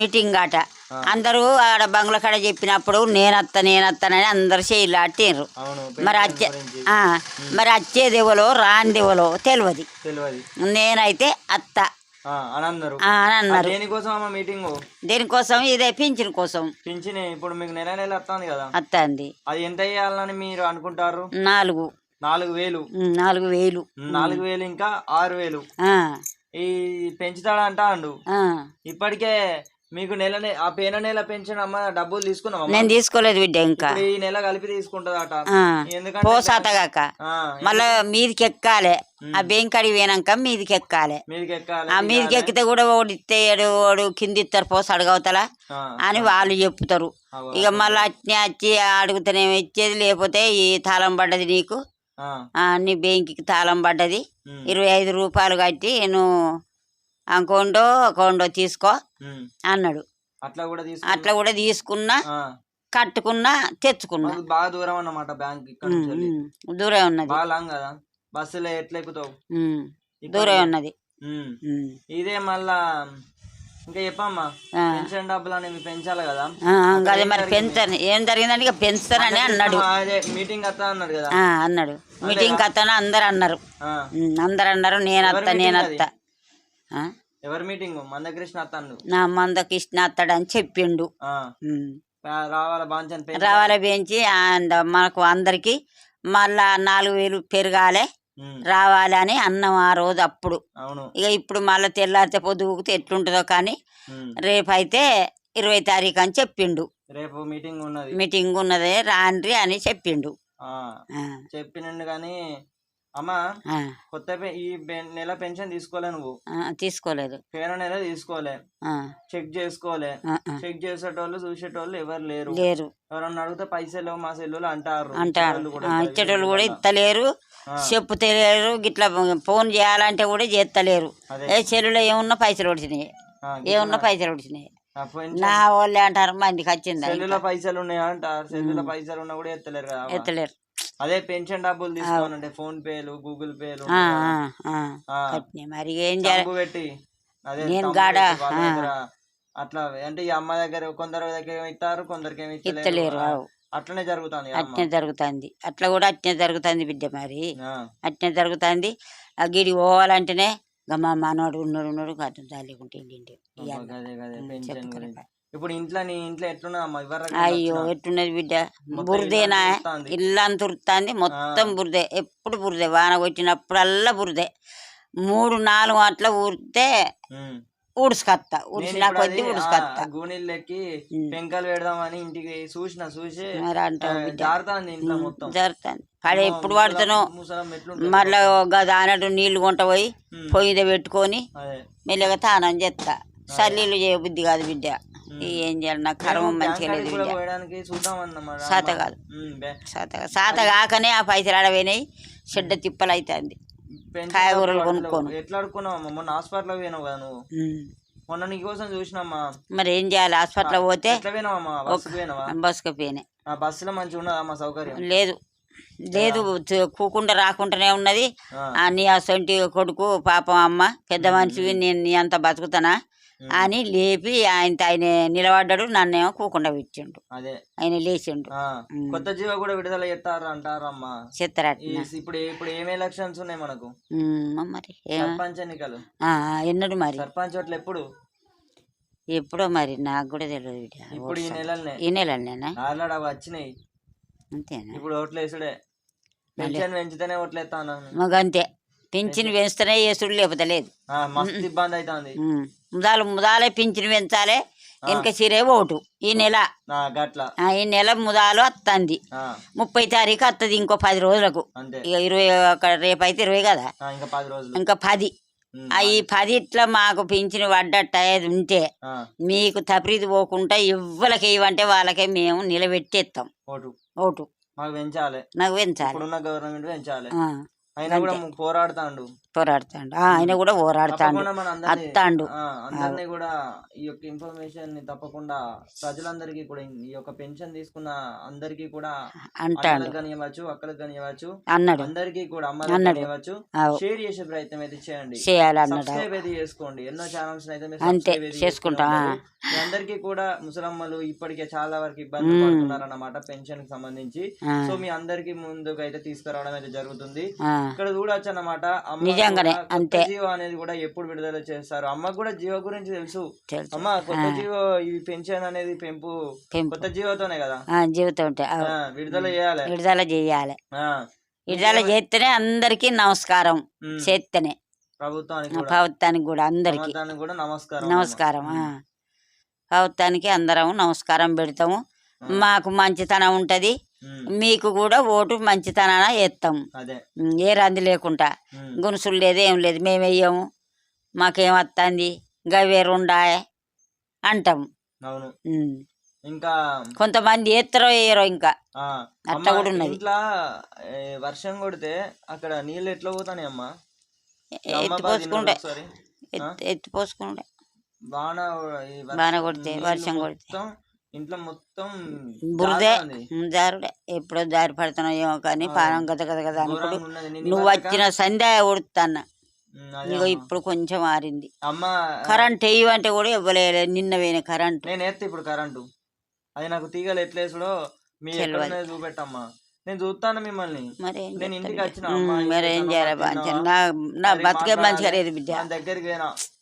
Meeting ఆట. అందరూ ఆడ బంగ్లా కాడ చెప్పినప్పుడు నేనత్త నేనత్తనని అందరు చేయిలు ఆటిండ్రు మరి ఆ, మరి వచ్చేది ఎవలో రాంది ఎవలో తెలియదు నేనైతే అత్త. అని అన్నారు. దేనికోసం అమ్మ మీటింగ్? దేనికోసం? ఇదే పింఛన్ కోసం. పింఛన్ ఇప్పుడు మీకు నెల నెల వస్తుంది కదా. అత్త అంది ఎంత వేయాలని మీరు అనుకుంటారు? నాలుగు. నాలుగు వేలు. నాలుగు వేలు. నాలుగు వేలు ఇంకా ఆరు వేలు. ఆ, ఈ పెంచుతాడా అంటా అండు ఆ. ఇప్పటికే మీకు నెల ఆ పేన నెల పెన్షన్ అమ్మ డబ్బులు తీసుకున్నావా నేను తీసుకోలేదు బిడ్డ ఇంకా. ఈ నెల కలిపి తీసుకుంటదట. ఎందుకంటే పోసాతగాక మళ్ళా మీదికి ఎక్కాలి ఆ బెంకడికి పోయినాక మీదికి ఎక్కాలి మీదికి ఎక్కాలి ఆ మీదికి ఎక్కితే కూడా ఒకటి ఇత్తేయడు వాడు కింద ఇస్తారు పోసి అడగవుతలా? అని వాళ్ళు చెప్తారు. ఇక మళ్ళీ అట్నే వచ్చి అడుగుతానేమో ఇచ్చేది లేకపోతే ఈ తాళం పడ్డది నీకు. ఆ, ఆ, నీ బెంకికి తాళం పడ్డది. ఇరవై ఐదు రూపాయలు కట్టి నువ్వు అకౌంటో అకౌంటో తీసుకో. అన్నాడు. అట్లా కూడా అట్లా కూడా తీసుకున్నా కట్టుకున్నా తెచ్చుకున్నా. బాగా దూరం అన్నమాట బ్యాంక్. దూరం ఉన్నది. లాంగ్ కదా? బస్సులో ఎట్లా ఎక్కుతావు? దూరం ఉన్నది. ఇదే మళ్ళా ఇంకా చెప్పమ్మా. పెన్షన్ డబ్బులు అనేవి పెంచాలి కదా? అదే మరి పెంచని ఏం జరిగిందంటే ఇక పెంచుతానని అన్నాడు. మీటింగ్ అత్తా అన్నాడు కదా? అన్నాడు. మీటింగ్ అత్తన అందరు అన్నారు. అందరు అన్నారు meeting నేనత్త ఆ, ఎవరి మీటింగ్? మందకృష్ణ అత్త అన్ను నా మంద కృష్ణ అత్తడని చెప్పిండు. రావాల బాంచన్ పెంచ? రావాల పెంచి అండ్ మనకు అందరికి మళ్ళా నాలుగు వేలు పెరగాలి. రావాలి అని అన్నం ఆ రోజు అప్పుడు. ఇక ఇప్పుడు మళ్ళీ తెల్లారితే పొద్దుగుతే ఎట్లుంటుందో కానీ ఉమ్. రేపైతే ఇరవై తారీఖు అని చెప్పిండు. రేపు మీటింగ్ ఉన్నది. మీటింగ్ ఉన్నదే రాండ్రి అని చెప్పిండు. చెప్పినండు కానీ అమ్మ కొత్త ఈ నెల పెన్షన్ తీసుకోలే నువ్వు. తీసుకోలేదు. పేర నెల తీసుకోలే. చెక్ చేసుకోలే. చెక్ చేసేటోళ్ళు చూసేటోళ్ళు ఎవరు లేరు. లేరు. ఎవరన్నా అడిగితే పైసలు మా సెల్లులు అంటారు. అంటారు. ఇచ్చేటోళ్ళు కూడా ఆ. చెప్పుతలేరు గిట్లా ఫోన్ చేయాలంటే కూడా చేస్తలేరు. ఏ చెల్లులో ఏమున్నా పైసలు వచ్చినాయి ఏమున్నా పైసలు వచ్చినాయి నా వాళ్ళే అంటారు. మందికి వచ్చిందా? సెల్లుల పైసలు ఉన్నాయా అంటారు. సెల్లుల పైసలు ఉన్నా కూడా ఎత్తలేరు. ఎత్తలేరు. అదే పెన్షన్ డబ్బులు తీసుకోవాలంటే ఫోన్ పేలు గూగుల్ పేలు మరి ఏం పెట్టి అదే నేను గాడ, అట్లా అంటే ఈ అమ్మ దగ్గర కొందరు దగ్గర ఏమో ఇస్తారు కొందరికి ఏమి ఇస్తలేరు. అట్లనే జరుగుతుంది అట్నే జరుగుతుంది. అట్లా కూడా అట్నే జరుగుతుంది బిడ్డ మరి. అట్నే జరుగుతుంది. ఆ గిడి పోవాలంటేనే గమ్మ మనోడు ఉన్నాడు ఉన్నాడు గతం జాలేకుంటే ఇంటి ఇప్పుడు ఇంట్లో నీ ఇంట్లో ఎట్లున్నా ఇవ్వరు అయ్యో ఎట్టున్నది బిడ్డ? బురదేనా ఇల్లంతా ఉరుకుతాంది. మొత్తం బురదే. ఎప్పుడు బురదే? వాన కొట్టినప్పుడల్లా బురదే. మూడు నాలుగు అట్లా ఊరితే ఊడ్చుకత్తా ఊడ్చిన కొద్ది ఊడ్చుకత్తా గూనీళ్ళు ఎక్కి ఉమ్. పెంకలు పెడదామని ఇంటికి చూసిన చూసి జారుతాంది ఇంట్లో మొత్తం. జరుగుతుంది పడే ఎప్పుడు పడుతానో ముసలం ఎట్లుంటుంది మళ్ళీ నీళ్ళు కొంట పోయి. పొయ్యి పెట్టుకొని మెల్లగా తానం చేస్తా సల్లీలు చేయ బుద్ధి కాదు బిడ్డ. ఏం చేయాలి? నాకు కర్మ మంచిగా లేదు సాత కాదు. సాత సాత కాకనే ఆ పైసలు ఆడపోయినాయి చెడ్డ తిప్పలు అవుతుంది కాయగూరలు కొనుక్కోను. ఎట్లా అడుక్కున్నావు మొన్న హాస్పిటల్ పోయినావు కదా నువ్వు? మొన్న నీ కోసం చూసినమ్మా. మరి ఏం చేయాలి? హాస్పిటల్ పోతే బస్సుకు పోయినాయి బస్సులో మంచిగా ఉన్నదమ్మా సౌకర్యం? లేదు. లేదు కూకుండా రాకుండానే ఉన్నది. నీ అసొంటి కొడుకు పాపం అమ్మ పెద్ద మనిషివి నేను నీ అంత బతుకుతానా. అని లేపి ఆయన ఆయన నిలబడ్డాడు నన్నేమో కూకుండా పెట్టిండు. అదే. ఆయన లేచిండు. కొత్త జీవ కూడా విడుదల చేస్తారు అంటారమ్మా ఈ చిత్తరట్న ఇప్పుడు ఇప్పుడు ఏం ఎలక్షన్స్ ఉన్నాయి మనకు? మరి ఏమ- సర్పంచ్ ఎన్నికలు. ఆ, ఎన్నడు మరి? సర్పంచ్ ఓట్లు ఎప్పుడు? ఎప్పుడో మరి నాకు కూడా తెలియదు. ఇప్పుడు ఈ నెలలనే. ఈ నెలనేనా ఆల్రెడీ వచ్చినాయి. అంతేనా? ఇప్పుడు ఓట్లు వేసుడే. పెన్షన్ పెంచితేనే ఓట్లు వేస్తాను మాకు అంతే పింఛన్ పెంచుతూనే వేసుడు లేకపోతే లేదు. మస్తు ఇబ్బంది అవుతుంది. ముదాలు ముదాలే పింఛన్ పెంచాలి. వెనక సిరే ఓటు ఈ నెల ఈ నెల ముదాలు వస్తుంది ముప్పై తారీఖు వస్తుంది ఇంకో పది రోజులకు. ఇక ఇరవై ఒక రేపు అయితే ఇరవై కదా? ఇంకా పది ఇంకా ఈ పది. ఇట్లా మాకు పింఛన్ పడ్డట్టు ఉంటే మీకు తప్రీది పోకుండా ఎవ్వరికి ఇవ్వంటే వాళ్ళకే మేము నిలబెట్టేస్తాం ఓటు. ఓటు. మాకు పెంచాలి. నాకు పెంచాలి. గవర్నమెంట్ పెంచాలి. ఆ, అయినా కూడా పోరాడుతాండు. ఆయన కూడా పోరాడుతాండు. అత్తాండు. అందరినీ కూడా ఈ యొక్క ఇన్ఫర్మేషన్ని తప్పకుండా ప్రజలందరికీ కూడా ఈ యొక్క పెన్షన్ తీసుకున్న అందరికీ కూడా అంటాడు. కానివ్వచ్చు అక్కలకు కానివ్వచ్చు అన్నాడు. అందరికీ కూడా అన్నాడు. కానివ్వచ్చు ఆవు. షేర్ చేసే ప్రయత్నం అయితే చేయండి. చేయాలి అన్నాడు. సబ్స్క్రైబ్ అయితే చేసుకోండి. ఎన్నో ఛానల్స్ అయితే మీరు అంతే, చేసుకుంటా. అందరికీ కూడా ముసలమ్మలు ఇప్పటికే చాలా వరకు ఇబ్బందులు పడుతున్నారు అన్నమాట పెన్షన్కి సంబంధించి. సో మీ అందరికి ముందుకు అయితే తీసుకురావడం అయితే జరుగుతుంది. ఇక్కడ చూడొచ్చు అన్నమాట నిజంగానే, అంతే. జీవో అనేది కూడా ఎప్పుడు విడుదల చేస్తారు. అమ్మకు కూడా జీవో గురించి తెలుసు. అమ్మ కొత్త జీవో ఇవి పెన్షన్ అనేది పెంపు కొత్త జీవోతోనే కదా? జీవితం విడుదల చేయాలి. విడుదల చేయాలి. విడుదల చేస్తేనే అందరికీ నమస్కారం చేస్తేనే. ప్రభుత్వానికి కూడా. ప్రభుత్వానికి కూడా అందరికి. నమస్కారం. ప్రభుత్వానికి అందరం నమస్కారం పెడతాము. మాకు మంచితనం ఉంటది. మీకు కూడా ఓటు మంచితనాన వేస్తాం ఏ రంది లేకుండా. గునుసులు లేదు ఏం లేదు మేము వెయ్యము మాకేం వస్తుంది గవే రెండాయే అంటాం. ఇంకా కొంతమంది ఏత్తరో వేయరో ఇంకా. అట్లా కూడా ఉన్నది. ఇంట్లో వర్షం కొడితే అక్కడ నీళ్ళు ఎట్లా పోతాయి అమ్మ? ఎత్తి పోసుకుంటే. ఒకసారి. ఎత్తి ఎత్తి పోసుకుంటే. వాన ఈ వర్షం- వాన కొడితే, వర్షం కొడితే. ఇంట్లో మొత్తం బురదే జారుడే. ఎప్పుడో జారి పడుతున్నావు ఏమో కానీ పానం గద గద గద అనుకుడు ఘోరంగా ఉన్నది. నేను నువ్వు వచ్చిన సంధ్య ఇగో అమ్మ. ఇప్పుడు కొంచెం మారింది అమ్మ కరెంట్ వేయమంటే కూడా ఇవ్వలేదు నిన్న పోయిన కరెంట్. నేను ఇప్పుడు కరెంటు. అది నాకు తీగలు ఎట్లేసుడో మీ చూపెట్టమ్మా. నేను చూస్తాను మిమ్మల్ని. నేను ఇంటికి? వచ్చిన మరి చేయాలి? నా నా బతికే మంచిగా. లేదు బిడ్డ. దగ్గరికి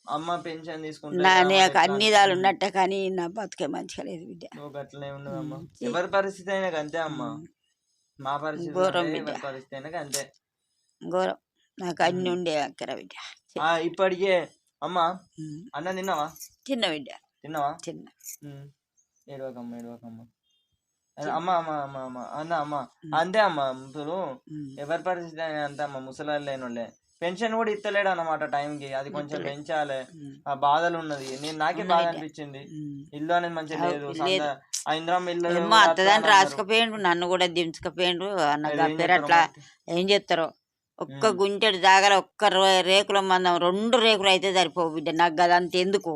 అమ్మ పెన్షన్ తీసుకుంటే నీకు అన్ని దాలు ఉన్నట్టే కానీ నా బతికే మంచిగా లేదు బిడ్డ. గట్లనే ఉన్నదమ్మా. ఎవరి పరిస్థితి అయినా అంతే అమ్మా. మా పరిస్థితి ఘోరం బిడ్డ. పరిస్థితి అయినా అంతే ఘోరం. నాకు అన్ని ఉండే అక్కర బిడ్డ. ఆ ఇప్పటికే. అమ్మా అన్న తిన్నావా? చిన్న బిడ్డ. తిన్నావా? చిన్న ఉమ్. ఏడవకమ్మ ఏడవకమ్మ. అమ్మ అమ్మ అమ్మ అమ్మ. అన్న అమ్మ. అంతే అమ్మ ఇప్పుడు ఎవరి పరిస్థితి అంతే అమ్మ ముసలాళ్ళు లేనులే పెన్షన్ కూడా ఇస్తలేడు అన్నమాట టైంకి. అది కొంచెం పెంచాలి. ఆ బాధలు ఉన్నది. నేను నాకే బాధ అనిపించింది. ఇల్లు అనేది మంచిగా లేదు. ఇంద్రం ఇల్లు అత్తదాన్ని. రాసుకపోయిండు నన్ను కూడా దించుకపోయిండు అన్న అట్లా? ఏం చేస్తారో ఒక్క గుంటెడు జాగల ఒక్క రేకుల మందం రెండు రేకులు అయితే సరిపోవు బిడ్డ. నాకు అదంత ఎందుకు?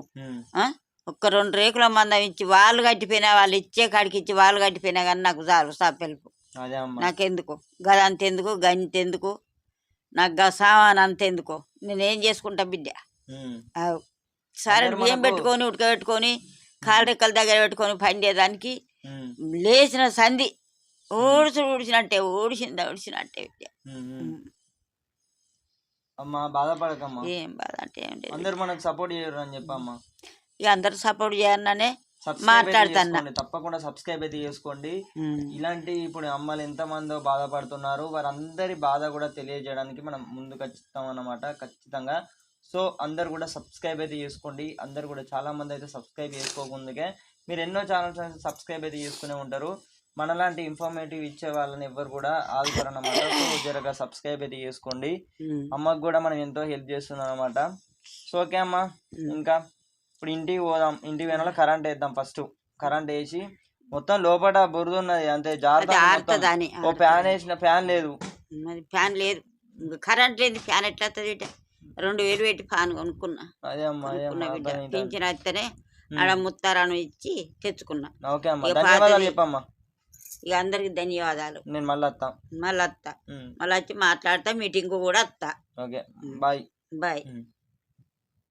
ఒక్క రెండు రేకుల మందం ఇచ్చి వాళ్ళు కట్టిపోయినా వాళ్ళు ఇచ్చే కాడికి ఇచ్చి వాళ్ళు కట్టిపోయినా కానీ నాకు చాలు అమ్మ. నాకెందుకు? గదంత ఎందుకు గంత ఎందుకు నాకు గా సామాన్ అంత ఎందుకు నేనేం చేసుకుంటా బిడ్డ. సరే బియ్యం పెట్టుకొని ఉడకబెట్టుకొని కాలు రెక్కల దగ్గర పెట్టుకొని పండేదానికి. లేచిన సంధి ఊడ్చుడు ఊడిచినట్టే ఊడిచిందా ఊడిచినట్టే బిడ్డ. అమ్మ బాధపడకమ్మా. ఏం బాధ అంటే ఏం లేదు. అందరు మనకు సపోర్ట్ చేయరు అని చెప్పమ్మా ఇక అందరు సపోర్ట్ చేయాలనే మాట్లాడుతున్నా. తప్పకుండా సబ్స్క్రైబ్ అయితే చేసుకోండి. ఇలాంటి ఇప్పుడు అమ్మలు ఎంతమందో బాధపడుతున్నారు వారందరి బాధ కూడా తెలియజేయడానికి మనం ముందుకు వచ్చాం అన్నమాట ఖచ్చితంగా. సో అందరు కూడా సబ్స్క్రైబ్ అయితే చేసుకోండి. అందరు కూడా చాలా మంది అయితే సబ్స్క్రైబ్ చేసుకోకుందుకే మీరు ఎన్నో ఛానల్స్ అయితే సబ్స్క్రైబ్ అయితే చేసుకునే ఉంటారు. మనలాంటి ఇన్ఫర్మేటివ్ ఇచ్చే వాళ్ళని ఎవరు కూడా ఆదుకోరు అన్నమాట. సో జరగా సబ్స్క్రైబ్ అయితే చేసుకోండి. అమ్మకు కూడా మనం ఎంతో హెల్ప్ చేస్తున్నాం అనమాట సో ఓకే అమ్మ. ఇంకా ఇప్పుడు ఇంటికి పోదాం. ఇంటికి పోయిన కరెంట్ వేద్దాం ఫస్ట్ కరెంట్ వేసి మొత్తం లోపల బురద ఉన్నది. అంతే జాగ్రత్త ఓ ఫ్యాన్ వేసిన ఫ్యాన్ లేదు. మరి ఫ్యాన్ లేదు. కరెంట్ లేదు ఫ్యాన్ ఎట్లా వస్తుంది రెండు వేలు పెట్టి ఫ్యాన్ కొనుక్కున్నా. అదే అమ్మ. పింఛన్ వస్తేనే ఆడ ముత్తారాను ఇచ్చి తెచ్చుకున్నా. ఓకే అమ్మ ధన్యవాదాలు. చెప్పమ్మా. ఇక అందరికి ధన్యవాదాలు. నేను మళ్ళీ వస్తాం. మళ్ళీ వస్తా. మళ్ళీ వచ్చి మాట్లాడతా మీటింగ్ కూడా వస్తా. Okay bye. బాయ్.